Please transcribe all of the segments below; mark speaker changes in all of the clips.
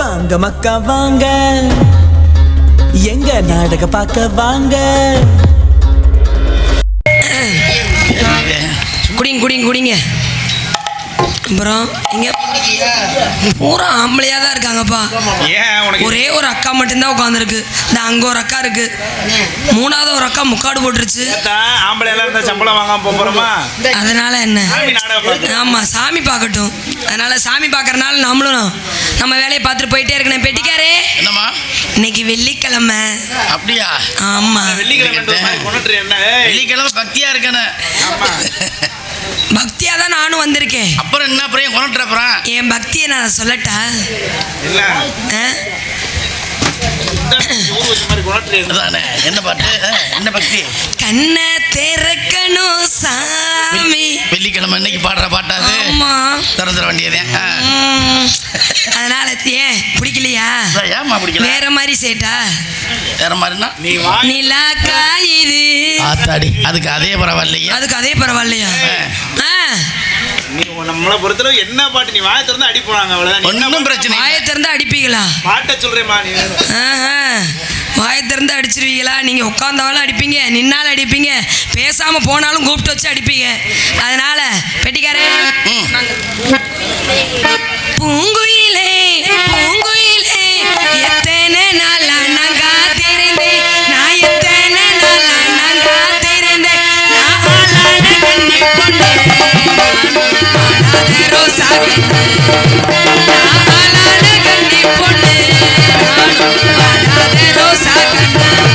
Speaker 1: வாங்க மக்கா வாங்க. எங்க நாடக பார்க்க வாங்க.
Speaker 2: குடிங்க குடிங்க குடிங்க. அப்புறம் இங்க பூரா ஆம்பளையா தான் இருக்காங்கப்பா. ஒரே ஒரு அக்கா மட்டும்தான் உட்காந்துருக்கு இந்த அங்க ஒரு அக்கா இருக்கு. மூணாவது ஒரு அக்கா முக்காடு போட்டுருச்சு.
Speaker 3: ஆம்பளை எல்லாம் சம்பளம் வாங்காம போப் போறோமா?
Speaker 2: அதனால என்ன?
Speaker 3: சாமி நாடகம் பார்க்க.
Speaker 2: ஆமா சாமி பார்க்கட்டும். அதனால சாமி பார்க்கறனால நம்மளும் நம்ம வேலையை பார்த்துட்டு போயிட்டே இருக்கணும். பெட்டிக்காரே
Speaker 4: என்னம்மா?
Speaker 2: இன்னைக்கு வெள்ளிக்கிழமை.
Speaker 4: அப்படியா?
Speaker 2: ஆமா.
Speaker 3: வெள்ளிக்கிழமை ஒரு மாதிரி கொண்டுட்டு என்ன ஏய்,
Speaker 4: வெள்ளிக்கிழமை பக்தியா இருக்கணும்
Speaker 3: ஆமா.
Speaker 2: பக்தியா தான் நானும் வந்திருக்கேன்.
Speaker 4: அப்புறம் என்ன அப்புறம் கொண்டுட்டு அப்புறம்
Speaker 2: என் பக்தியை நான் சொல்லட்டா?
Speaker 3: இல்ல. என்ன?
Speaker 4: பாட்டு? என்ன பக்தி?
Speaker 2: கண்ணை திறக்கணும் சாமி.
Speaker 4: வெள்ளிக்கிழமை இன்னைக்கு பாடுற பாட்டா அது?
Speaker 2: ஆமா.
Speaker 4: திறந்துட வேண்டியதே.
Speaker 2: அதனால ஏன் பிடிக்கலையா?
Speaker 4: ஏமா பிடிக்கல?
Speaker 2: வேற மாதிரி சேட்டா?
Speaker 4: வேற மாதிரினா
Speaker 3: நீ வா.
Speaker 2: நிலா காயுது.
Speaker 4: ஆத்தாடி அதுக்கு அதே பரவாயில்லையா.
Speaker 2: அதுக்கு அதே பரவாயில்லையா? ஆ,
Speaker 3: நீ நம்மளை பொறுத்தளவு என்ன பாட்டு? நீ வாயை திறந்து அடி போனாங்க அவ்வளவுதான்
Speaker 4: ஒன்றும் பிரச்சனை
Speaker 2: வாயை திறந்து அடிப்பீங்களா?
Speaker 3: பாட்டை சொல்றேம்மா நீ.
Speaker 2: ஆஹா. வாயை திறந்து அடிச்சிருவீங்களா? நீங்கள் உட்காந்தாலும் அடிப்பீங்க நின்னாலும் அடிப்பீங்க பேசாமல் போனாலும் கூப்பிட்டு வச்சு அடிப்பீங்க. அதனால பெட்டிக்காரே பூங்குயிலே பூங்குயிலே எத்தனை நாளா நான் காத்திருந்தேன் நான் எத்தனை நாளா நான் காத்திருந்தேன் நான் ஆளான கண்ணி பொண்ணு ரோசா கண்ணு நான் ஆளான பொண்ணு நானும்
Speaker 4: satisfied.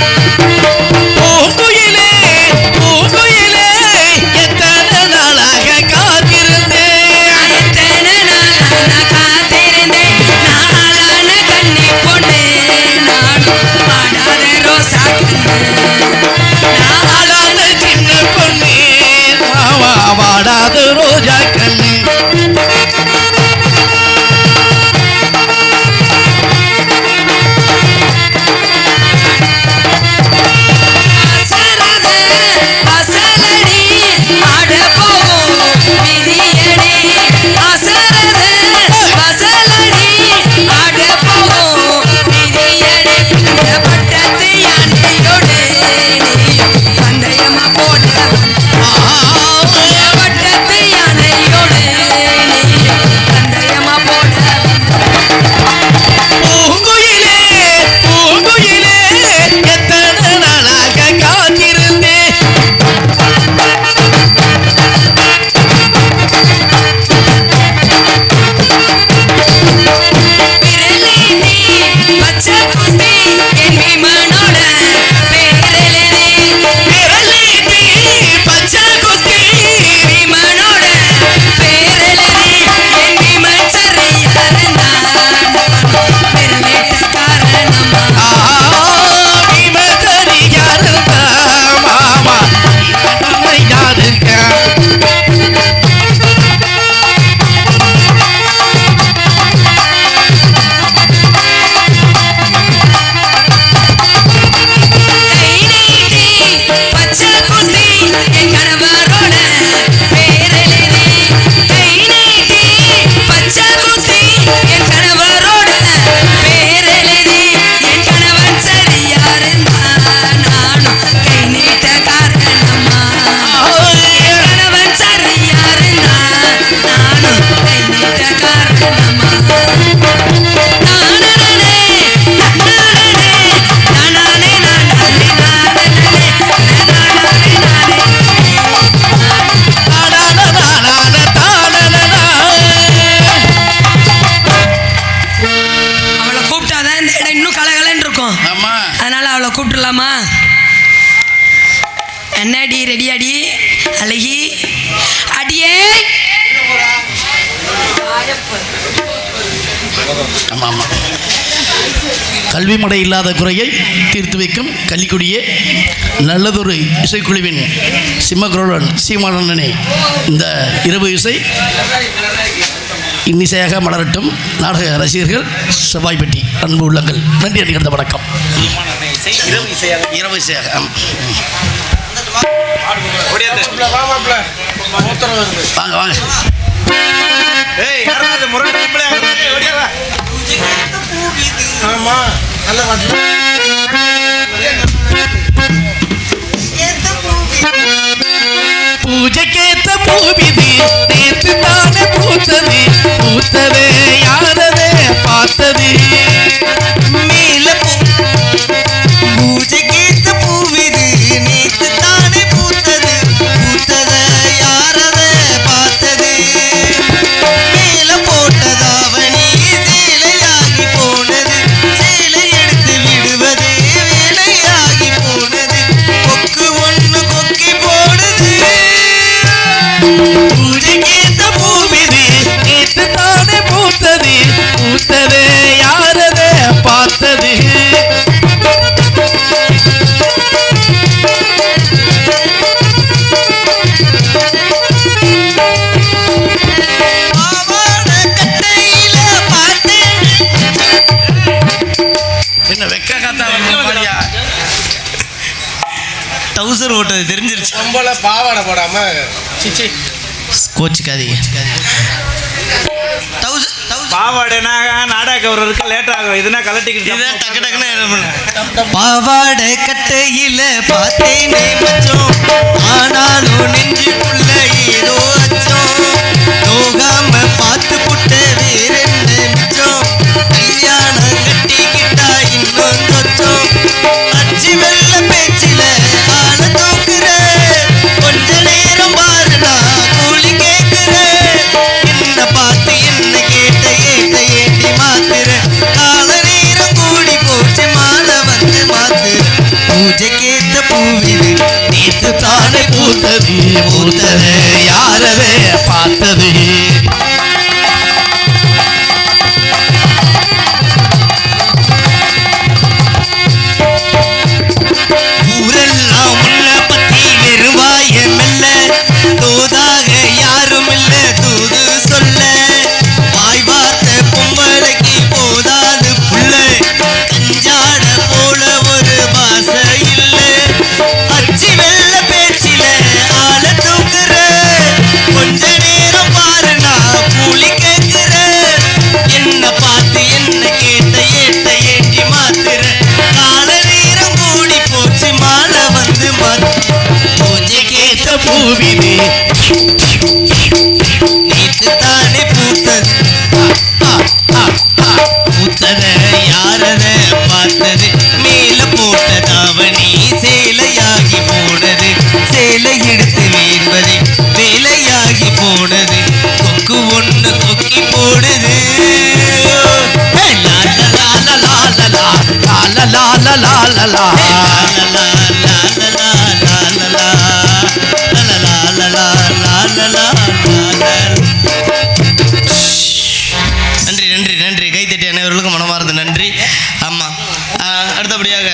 Speaker 4: Yeah. கல்வி இல்லாத குறையை தீர்த்து வைக்கும் கள்ளிக்குடியே நல்லதொரு இசைக்குழுவின் சிம்மகுரலன் சீமானனே இந்த இரவு இசை இன்னிசையாக மலரட்டும் நாடக ரசிகர்கள் செவ்வாய்ப்பட்டி அன்பு உள்ளங்கள். நன்றி அடிக்கிறத வணக்கம்.
Speaker 3: இரவு இசையாக
Speaker 4: இரவு இசையாக வாங்க வாங்க.
Speaker 3: ஏய் யாரா ஆமா. முரட்டு பொம்பளை?
Speaker 4: பூஜைக்கேத்த பூவிது நேற்று தானே பூத்தது பூத்தது யாரதே பார்த்தது
Speaker 1: மேல பூ
Speaker 4: என்ன வெக்க கத்தா பாடியா?
Speaker 1: டவுசர் ஓட்டது தெரிஞ்சிருச்சு.
Speaker 5: நம்மள பாவாடை போடாம. சிச்சி
Speaker 1: கோச்சுக்காதீங்க. டவுசர்
Speaker 3: பாவாடைனா நாடா கவருக்கு லேட் ஆகும். இதுனா கலட்டிக்கிட்டு
Speaker 1: இதுதான் டக்கு டக்குன்னு பாவாடை கட்டையில பார்த்தேனே மச்சம் ஆனாலும் நெஞ்சுக்குள்ள ஏதோ அச்சம் நோகாம பார்த்து புட்ட வேறென்ன மிச்சம்? கல்யாணம் கட்டிக்கிட்டா இன்னும் சொச்சம் தானே பூத்தது. பூத்தது யாரவே
Speaker 4: பார்த்தது
Speaker 1: கொக்கி போடுது நன்றி நன்றி நன்றி கைத்தட்டி அனைவர்களுக்கும் மனமார்ந்த நன்றி ஆமாம் அடுத்தபடியாக.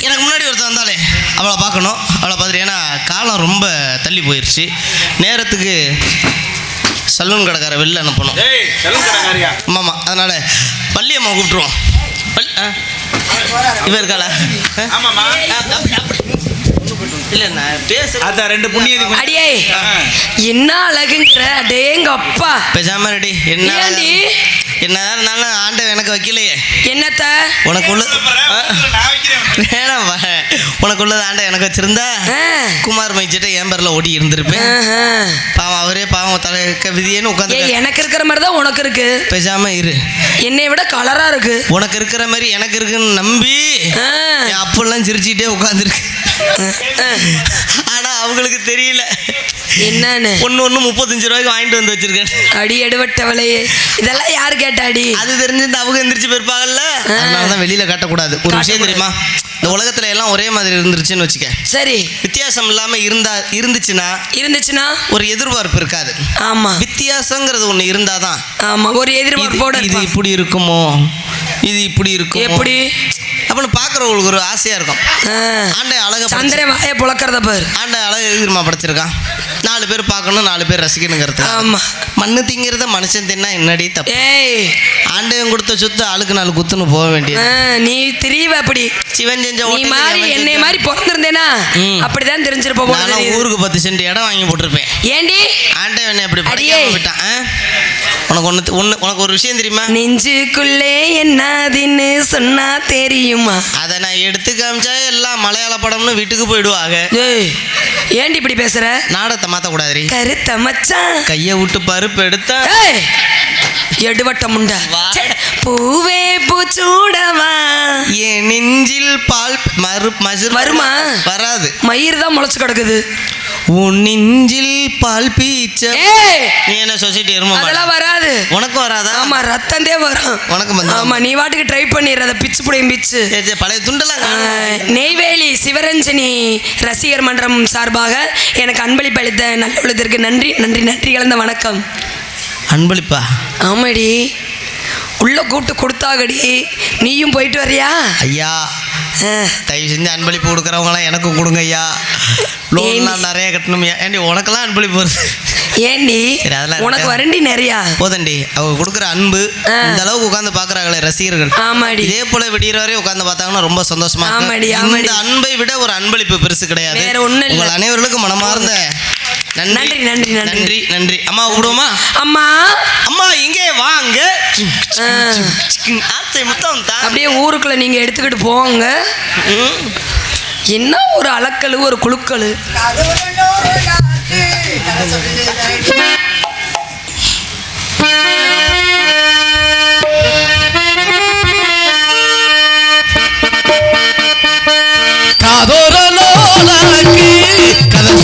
Speaker 1: எனக்கு முன்னாடி ஒருத்தர் வந்தாலே அவளை பார்க்கணும் அவளை பார்த்துட்டு ஏன்னா காலம் ரொம்ப தள்ளி போயிடுச்சு நேரத்துக்கு சலூன் கடைக்கார வெளில அனுப்பணும். ஆமாம்மா அதனால் வள்ளியம்மா கூப்பிட்ருவோம் இவ இருக்காளா?
Speaker 3: ஆ.
Speaker 2: என்ன அழகுங்கிற டேங்க அப்பா.
Speaker 1: பேசாம ரெடி என்ன? என்னதான் இருந்தாலும் ஆண்டவன் எனக்கு வைக்கலையே.
Speaker 2: என்னத்த?
Speaker 1: உனக்கு உள்ள ஆ,
Speaker 3: நான் வைக்கிறேன்.
Speaker 1: வேணாம்ப்பா உனக்கு உள்ளது ஆண்டை எனக்கு வச்சிருந்தா. குமார் மைச்சிட்ட என் பேரில் ஓடி இருந்திருப்பேன். பாவம் அவரே பாவம் தலைக்க விதியேன்னு உட்காந்து
Speaker 2: எனக்கு இருக்கிற மாதிரி தான் உனக்கு இருக்கு.
Speaker 1: பேசாம இரு.
Speaker 2: என்னை விட கலரா இருக்கு.
Speaker 1: உனக்கு இருக்கிற மாதிரி எனக்கு இருக்குன்னு நம்பி அப்பெல்லாம் சிரிச்சுக்கிட்டே உட்காந்துருக்கு அவங்களுக்கு தெரியல.
Speaker 2: என்னன்னு?
Speaker 1: ஒன்று ஒன்று முப்பத்தஞ்சு ரூபாய்க்கு வாங்கிட்டு வந்து வச்சிருக்கேன்.
Speaker 2: அடி எடுபட்டவளையே. இதெல்லாம் யாரு கேட்டாடி
Speaker 1: அது தெரிஞ்சிருந்து அவங்க எந்திரிச்சு போயிருப்பாங்கல்ல? அதனால தான் வெளியில காட்டக்கூடாது. ஒரு விஷயம் தெரியுமா? இந்த உலகத்துல எல்லாம் ஒரே மாதிரி இருந்துருச்சுன்னு வச்சுக்க.
Speaker 2: சரி.
Speaker 1: வித்தியாசம் இல்லாம இருந்தா இருந்துச்சுன்னா
Speaker 2: இருந்துச்சுன்னா?
Speaker 1: ஒரு எதிர்பார்ப்பு இருக்காது.
Speaker 2: ஆமா.
Speaker 1: வித்தியாசங்கிறது ஒண்ணு இருந்தாதான்.
Speaker 2: ஆமா ஒரு எதிர்பார்ப்போட
Speaker 1: இது. இப்படி இருக்குமோ? இது இப்படி இருக்கும்?
Speaker 2: எப்படி?
Speaker 1: அப்படின்னு பாக்குறவங்களுக்கு ஒரு ஆசையா இருக்கும். ஆண்டை அழக
Speaker 2: சந்திரன் வாய புழக்கிறத பாரு.
Speaker 1: ஆண்டை அழக எதிர்மா படைச்சிருக்கான். நாலு பேர் பார்க்கணும் நாலு பேர் ரசிக்கணுங்கிறது
Speaker 2: ஆமா.
Speaker 1: மண்ணு திங்கிறத மனுஷன் தின்னா என்னடி தப்பு?
Speaker 2: ஏய்.
Speaker 1: ஆண்டவன் கொடுத்த சொத்து ஆளுக்கு நாலு குத்துன்னு போக வேண்டியது.
Speaker 2: நீ திரிவ அப்படி.
Speaker 1: சிவன் செஞ்ச
Speaker 2: நீ மாதிரி என்னை மாதிரி பிறந்திருந்தேனா. அப்படிதான் தெரிஞ்சிருப்ப போல
Speaker 1: நான்லாம்
Speaker 2: தெரியுது.
Speaker 1: ஊருக்கு பத்து சென்ட் இடம் வாங்கி போட்டிருப்பேன்.
Speaker 2: ஏண்டி?
Speaker 1: ஆண்டவன் அப்படி
Speaker 2: அடியே.
Speaker 1: படிக்காம விட்டான்? உனக்கு ஒன்று ஒன்று உனக்கு ஒரு விஷயம் தெரியுமா?
Speaker 2: நெஞ்சுக்குள்ளே என்னதுன்னு சொன்னா தெரியுமா?
Speaker 1: அதை நான் எடுத்து காமிச்சா எல்லாம் மலையாள படம்னு வீட்டுக்கு போயிடுவாங்க.
Speaker 2: ஏய் ஏன்டி இப்படி பேசுற?
Speaker 1: நாடகத்தை மாற்றக்கூடாதுரி
Speaker 2: கருத்த மச்சான்.
Speaker 1: கையை விட்டு பருப்பு எடுத்தா
Speaker 2: ஏய் எடுவட்ட முண்டை. பூவே பூச்சூடவா
Speaker 1: என் நெஞ்சில் பால் மறு மசு
Speaker 2: வருமா?
Speaker 1: வராது.
Speaker 2: மயிர் தான் முளைச்சு கிடக்குது.
Speaker 1: உன் நெஞ்சில் பால் பீச்ச நீ என்ன சொசைட்டி எருமை?
Speaker 2: அதெல்லாம் வராது.
Speaker 1: உனக்கும் வராதா?
Speaker 2: ஆமா ரத்தந்தே வரும்.
Speaker 1: உனக்கும் வந்து?
Speaker 2: ஆமா நீ வாட்டுக்கு ட்ரை பண்ணிடுறத பிச்சு புடியும் பிச்சு.
Speaker 1: பழைய துண்டெல்லாம்.
Speaker 2: நெய்வேலி சிவரஞ்சனி ரசிகர் மன்றம் சார்பாக எனக்கு அன்பளிப்பு அளித்த நல்ல உள்ளதற்கு நன்றி நன்றி நன்றி கலந்த வணக்கம்.
Speaker 1: அன்பளிப்பா?
Speaker 2: ஆமாடி. உள்ள கூட்டு கொடுத்தாகடி. நீயும் போயிட்டு வரியா
Speaker 1: ஐயா தயவு செஞ்சு அன்பளிப்பு கொடுக்குறவங்களாம் எனக்கும் கொடுங்க ஐயா லோன்லாம் நிறைய கட்டணும் ஏண்டி உனக்கெல்லாம் அன்பளிப்பு வருது.
Speaker 2: ஏண்டி? உனக்கு. வரண்டி நிறையா.
Speaker 1: போதண்டி அவங்க கொடுக்குற அன்பு. இந்த அளவுக்கு உட்காந்து பாக்குறாங்களே ரசிகர்கள்.
Speaker 2: ஆமாடி.
Speaker 1: இதே போல விடியற வரை உட்காந்து பார்த்தாங்கன்னா ரொம்ப சந்தோஷமா.
Speaker 2: ஆமாடி, ஆமாடி.
Speaker 1: இந்த அன்பை விட ஒரு அன்பளிப்பு பெருசு கிடையாது.
Speaker 2: வேற.
Speaker 1: உங்கள் அனைவர்களுக்கும் மனமார்ந்த நன்றி.
Speaker 2: நன்றி, நன்றி, நன்றி.
Speaker 1: அம்மா விடுவோமா
Speaker 2: அம்மா.
Speaker 1: அம்மா இங்கே வாங்க.
Speaker 2: அப்படியே ஊருக்குள்ள நீங்க எடுத்துக்கிட்டு போங்க.
Speaker 1: ம்.
Speaker 2: என்ன ஒரு அளக்கல் ஒரு குழுக்கள்
Speaker 4: காதோரலோலாக்கு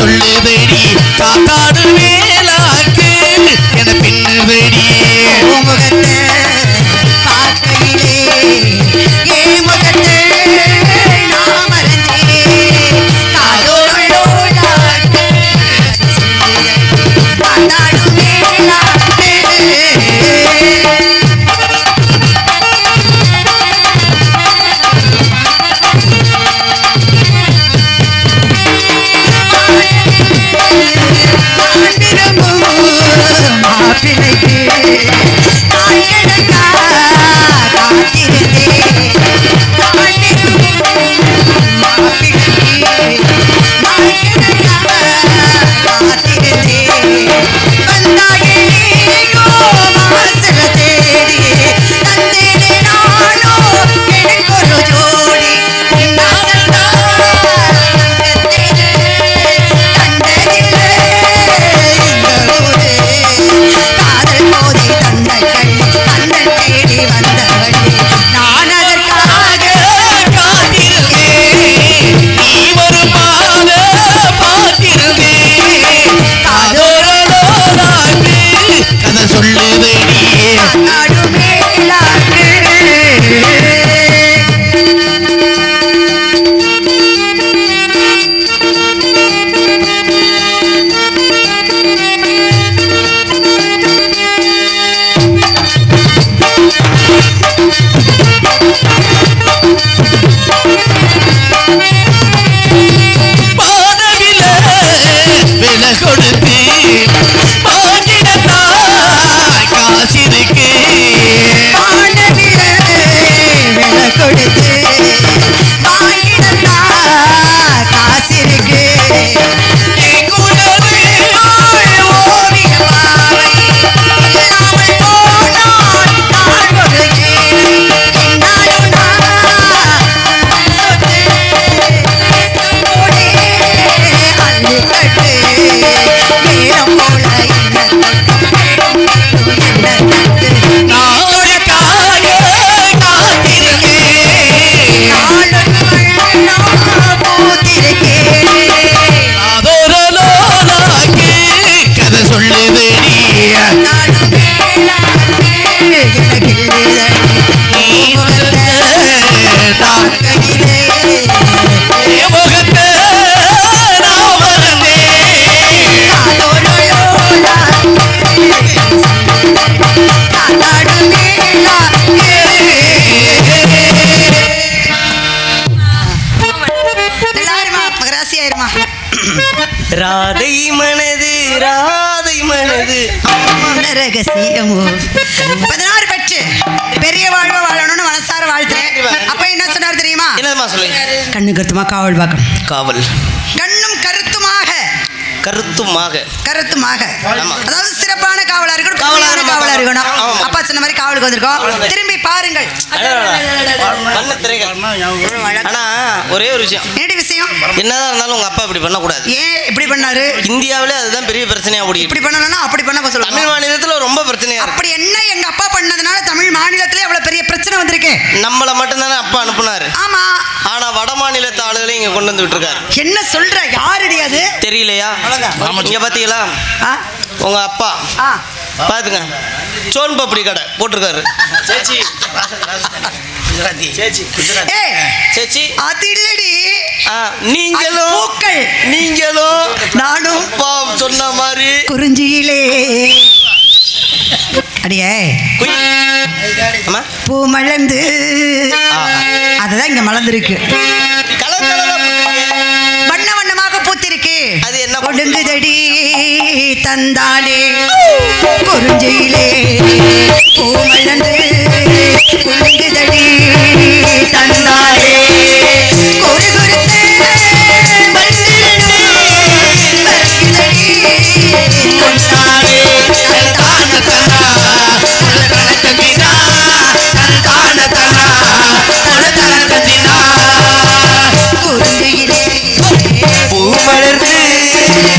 Speaker 4: கதை சொல்லுதடி காத்தாடு வேலாக்கு என பின்னு வெடி
Speaker 6: முகத்தை பார்க்கையிலே.
Speaker 1: ராதை மனது ராதை மனது.
Speaker 6: ரகசியமோ பதினாறு பெற்று பெரிய வாழ்வு வாழணும்னு மனசார வாழ்த்துறேன். அப்ப என்ன சொன்னார் தெரியுமா?
Speaker 1: என்னதுமா சொல்லுங்க
Speaker 6: கண்ணு கருத்துமா காவல் பார்க்கணும்.
Speaker 1: காவல்.
Speaker 6: கண்ணும் கருத்துமாக
Speaker 1: கருத்துமாக.
Speaker 6: கருத்துமாக. அதாவது சிறப்பான காவலா இருக்கணும்
Speaker 1: காவலா
Speaker 6: காவலான
Speaker 1: இருக்கணும்.
Speaker 6: காவலா இருக்கணும்.
Speaker 1: ஆமா.
Speaker 6: அப்பா சொன்ன மாதிரி காவலுக்கு வந்திருக்கோம். திரும்பி பாருங்கள்.
Speaker 1: ஆனா ஒரே ஒரு விஷயம்.
Speaker 6: என்னடி விஷயம்?
Speaker 1: என்னதான் இருந்தாலும் உங்க அப்பா இப்படி பண்ணக்கூடாது.
Speaker 6: ஏன் இப்படி பண்ணாரு?
Speaker 1: இந்தியாவிலே அதுதான் பெரிய பிரச்சனையா ஓடிட்டு
Speaker 6: இப்படி பண்ணலன்னா அப்படி பண்ண
Speaker 1: தமிழ்
Speaker 6: சொல்லுவாங்க
Speaker 1: மாநிலத்துல ரொம்ப பிரச்சனையா
Speaker 6: அப்படி என்ன எங்க அப்பா பண்ணதுனால தமிழ் மாநிலத்திலே அவ்வளவு பெரிய பிரச்சனை வந்திருக்கு?
Speaker 1: நம்மள மட்டும்தானே அப்பா அனுப்புனாரு.
Speaker 6: ஆமா.
Speaker 1: ஆனா வட மாநிலத்து ஆளுகளையும் இங்க கொண்டு வந்து விட்டுருக்காரு
Speaker 6: என்ன சொல்ற? யாருடி அது?
Speaker 1: தெரியலையா? இங்க பாத்தீங்களா?
Speaker 6: ஆ?
Speaker 1: உங்க அப்பா.
Speaker 6: ஆ.
Speaker 1: பாத்துங்க. சோன் பப்படி கடை போட்டிருக்காரு.
Speaker 3: சேச்சி. சேச்சி.
Speaker 6: ஏய்
Speaker 1: சேச்சி.
Speaker 6: அது இல்லடி
Speaker 1: ஆ,
Speaker 6: அது
Speaker 1: நீங்களும்
Speaker 6: பூக்கள்.
Speaker 1: நீங்களும்
Speaker 6: நானும்
Speaker 1: அப்பா சொன்ன மாதிரி.
Speaker 6: குறிஞ்சியிலே. அடியே.
Speaker 1: குயில். அம்மா.
Speaker 6: பூ மலர்ந்து. அதுதான் இங்க மலர்ந்திருக்கு. கொடுங்குதடி தந்தானே. குறிஞ்சியிலே பூ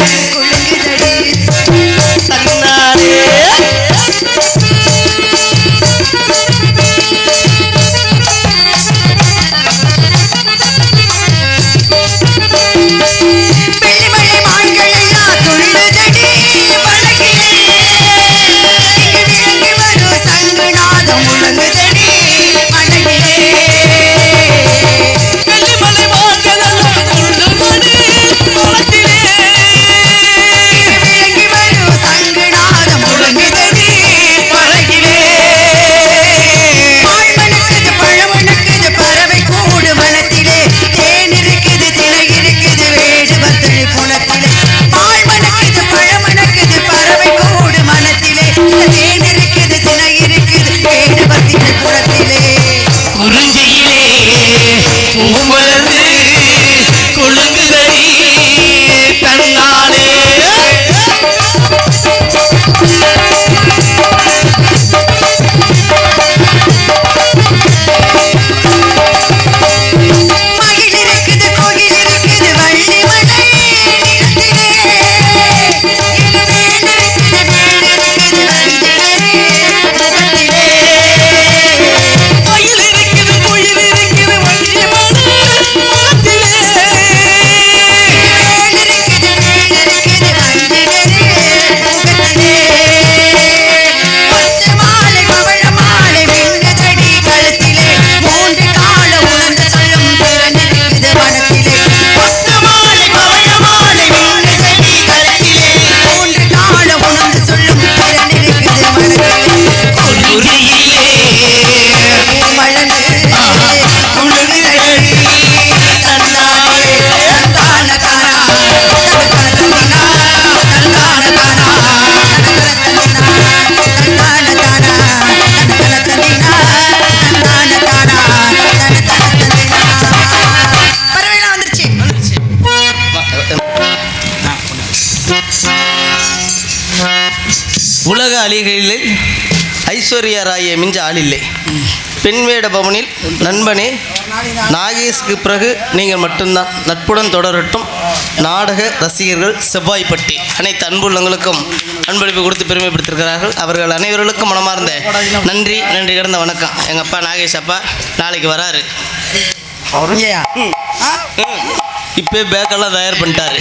Speaker 1: Gracias. அலிகளில் ஐஸ்வர்யா ராயை மிஞ்ச ஆளில்லை பெண்வேட பவனில் நண்பனே நாகேஷ்க்கு பிறகு நீங்கள் மட்டும்தான். நட்புடன் தொடரட்டும். நாடக ரசிகர்கள் செவ்வாய்ப்பட்டி. அனைத்து அன்புள்ளங்களுக்கும் அன்பளிப்பு கொடுத்து பெருமைப்படுத்திருக்கிறார்கள் அவர்கள் அனைவர்களுக்கும் மனமார்ந்த நன்றி நன்றி கிடந்த வணக்கம். எங்கள் அப்பா நாகேஷ் அப்பா நாளைக்கு வராரு? இப்போ பேக்கெல்லாம் தயார் பண்ணிட்டாரு.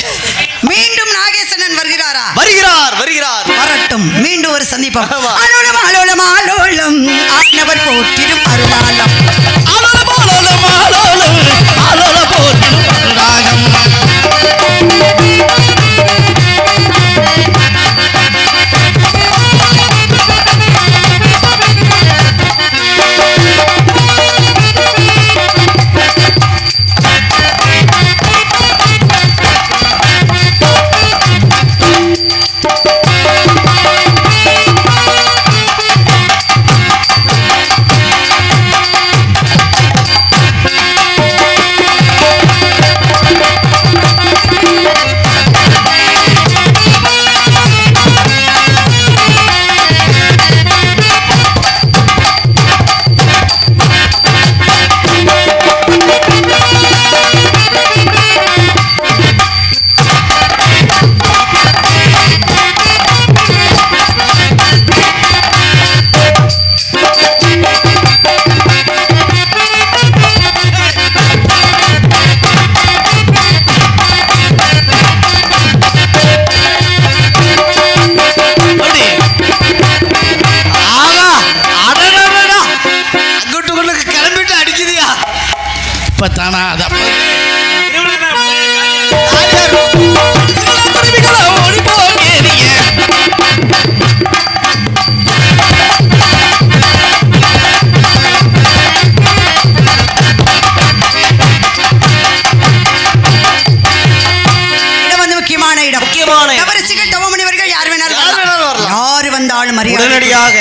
Speaker 6: மீண்டும் நாகேசனன் வருகிறாரா?
Speaker 1: வருகிறார் வருகிறார்.
Speaker 6: வரட்டும் மீண்டும் ஒரு சந்திப்போம். அலோலம் அலோலம் அலோலம் ஆனவர் போற்றிடும் அருளாலம்
Speaker 4: அப்ப ஓடி
Speaker 6: வந்து முக்கியமான இடம்.
Speaker 1: முக்கியமான
Speaker 6: தவமுனிவர்கள் யார் வேணாலும்
Speaker 1: யார் வேணாலும் வரலாம்.
Speaker 6: யாரு வந்தாலும் மரியாதை
Speaker 1: உடனடியாக